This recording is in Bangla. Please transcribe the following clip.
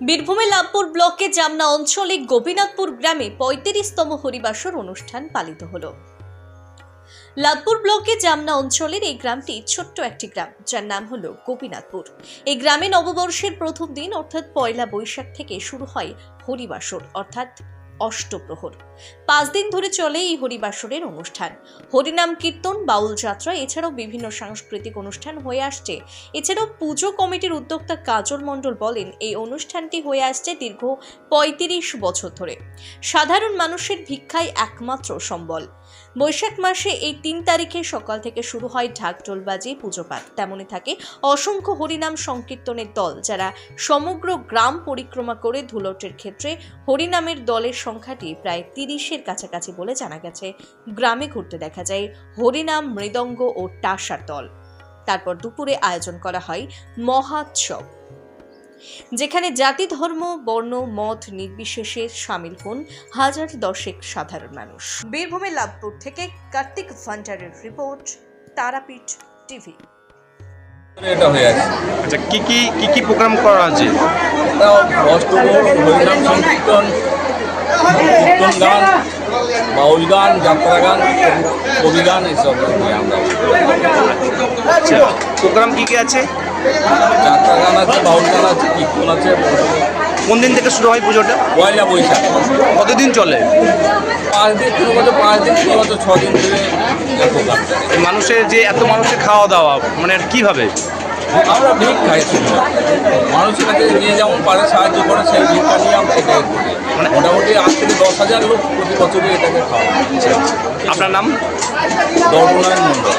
বীরভূমে লাভপুর ব্লকে জামনা অঞ্চলে গোপীনাথপুর গ্রামে পঁয়ত্রিশতম হরিবাসর অনুষ্ঠান পালিত হলো। লাভপুর ব্লকে জামনা অঞ্চলের এই গ্রামটি ছোট্ট একটি গ্রাম, যার নাম হল গোপীনাথপুর। এই গ্রামে নববর্ষের প্রথম দিন, অর্থাৎ পয়লা বৈশাখ থেকে শুরু হয় হরিবাসর, অর্থাৎ অষ্টপ্রহর। পাঁচ দিন ধরে চলে এই হরিবাসরের অনুষ্ঠান। হরিনাম কীর্তন, বাউল যাত্রা, এছাড়াও বিভিন্ন সাংস্কৃতিক অনুষ্ঠান হয়ে আসছে। এছাড়াও পুজো কমিটির উদ্যোক্তা কাজল মণ্ডল বলেন, এই অনুষ্ঠানটি হয়ে আসছে দীর্ঘ পঁয়ত্রিশ বছর ধরে। সাধারণ মানুষের ভিক্ষাই একমাত্র সম্বল। বৈশাখ মাসে এই তিন তারিখে সকাল থেকে শুরু হয় ঢাকঢোলবাজি পুজোপাঠ তেমনই থাকে অসংখ্য হরিনাম সংকীর্তনের দল, যারা সমগ্র গ্রাম পরিক্রমা করে ধুলটের ক্ষেত্রে হরিনামের দলের সংখ্যাটি প্রায় তিরিশের কাছাকাছি বলে জানা গেছে। গ্রামে ঘুরতে দেখা যায় হরিনাম মৃদঙ্গ ও টাসার দল। তারপর দুপুরে আয়োজন করা হয় মহাৎসব। যেখানে জাতি ধর্ম বর্ণ মত নির্বিশেষে সামিল হন হাজার দশেক সাধারণ মানুষ। বীরভূমের লাভপুর থেকে কার্তিক ভান্ডারের রিপোর্ট তারাপীঠ টিভি। এটা হয়ে আছে। আচ্ছা কি কি কি কি প্রোগ্রাম করা আছে? এটা হরিনাম সংকীর্তন কীর্তন গান বাউল গান যাত্রা গান কবি গান নিয়ে আমরা আচ্ছা প্রোগ্রাম কি কি আছে? যাত্রা গান আছে বাউল গান আছে কীর্তন আছে কোন দিন থেকে শুরু হয় পুজোটা? পয়লা বৈশাখ। কতদিন চলে? পাঁচ দিন শুরু করতে পাঁচ দিন শুরু করতে ছ দিন ধরে। মানুষের যে এত মানুষের খাওয়া দাওয়া মানে কীভাবে? আমরা ভিক খাই শুধু মানুষের কাছে যে যেমন পারে সাহায্য করে সেই ভিকটা নিয়ে আমরা এটাই করি। মানে মোটামুটি আট থেকে দশ হাজার লোক প্রতি বছরই এটাকে খাওয়া আপনার নাম? দর্পনারায়ণ মন্ডল